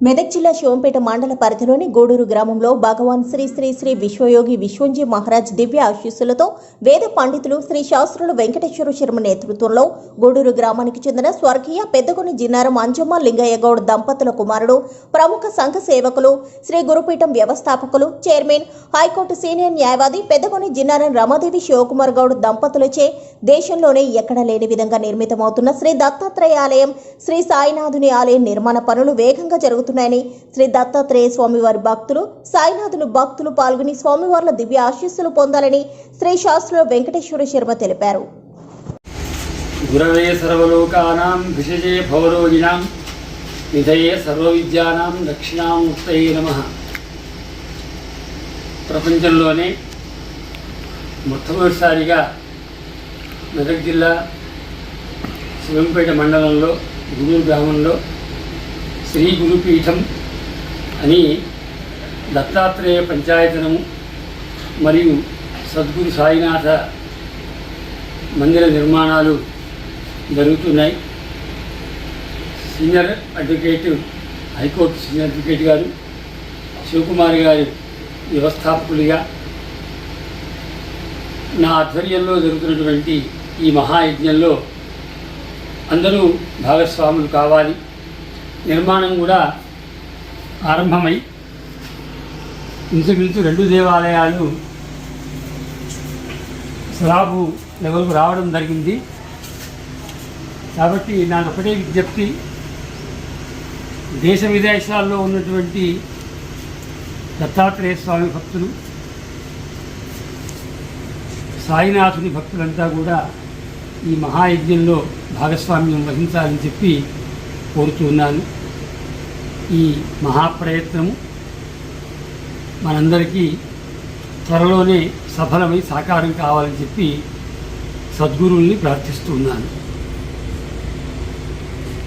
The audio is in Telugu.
మెదక్ జిల్లా శివంపేట మండల పరిధిలోని గూడూరు గ్రామంలో భగవాన్ శ్రీ శ్రీ శ్రీ విశ్వయోగి విశ్వంజీ మహారాజ్ దివ్య ఆశీస్సులతో వేద పండితులు శ్రీ శాస్త్రులు వెంకటేశ్వర శర్మ నేతృత్వంలో గూడూరు గ్రామానికి చెందిన స్వర్గీయ పెద్దగొని జిన్నారం అంజమ్మ లింగయ్య గౌడ్ దంపతుల కుమారుడు ప్రముఖ సంఘ సేవకులు శ్రీ గురుపీఠం వ్యవస్థాపకులు చైర్మన్ హైకోర్టు సీనియర్ న్యాయవాది పెద్దగొని జిన్నారం రమాదేవి శివకుమార్ గౌడ్ దంపతులచే దేశంలోనే ఎక్కడ లేని విధంగా నిర్మితమవుతున్న శ్రీ దత్తాత్రేయ ఆలయం శ్రీ సాయినాథుని ఆలయం నిర్మాణ పనులు వేగంగా జరుగుతున్నాయని శ్రీ దత్తాత్రేయ స్వామివారి భక్తులు సాయినాథుని భక్తులు పాల్గొని స్వామివార్ల దివ్య ఆశీస్సులు పొందాలని శ్రీ శాస్త్రుల వెంకటేశ్వర శర్మ తెలిపారు. గురవే సర్వలోకానాం విశజే భవరోగిణాం నిధయే సర్వవిద్యానాం దక్షిణామూర్తయే నమ. ప్రపంచంలోనే మొట్టమొదటిసారిగా మెదక్ జిల్లా శివంపేట మండలంలో గుడూరు గ్రామంలో శ్రీ గురుపీఠం అని దత్తాత్రేయ పంచాయతనము మరియు సద్గురు సాయినాథ మందిర నిర్మాణాలు జరుగుతున్నాయి. Senior advocate high court senior advocate గారు శివకుమార్ గారు వ్యవస్థాపకులుగా నా ఆధ్వర్యంలో జరుగుతున్నటువంటి ఈ మహాయజ్ఞంలో అందరూ భాగస్వాములు కావాలి. నిర్మాణం కూడా ఆరంభమై ఇంచుమించు రెండు దేవాలయాలు స్లాబు లెవెల్కు రావడం జరిగింది. కాబట్టి నాకు ఒకటే విజ్ఞప్తి. దేశ విదేశాల్లో ఉన్నటువంటి దత్తాత్రేయ స్వామి భక్తులు సాయినాథుని భక్తులంతా కూడా ఈ మహాయజ్ఞంలో భాగస్వామ్యం వహించాలని చెప్పి కోరుతున్నాను ఈ మహాప్రయత్నము మనందరికీ త్వరలోనే సఫలమై సాకారం కావాలని చెప్పి సద్గురువుల్ని ప్రార్థిస్తున్నాను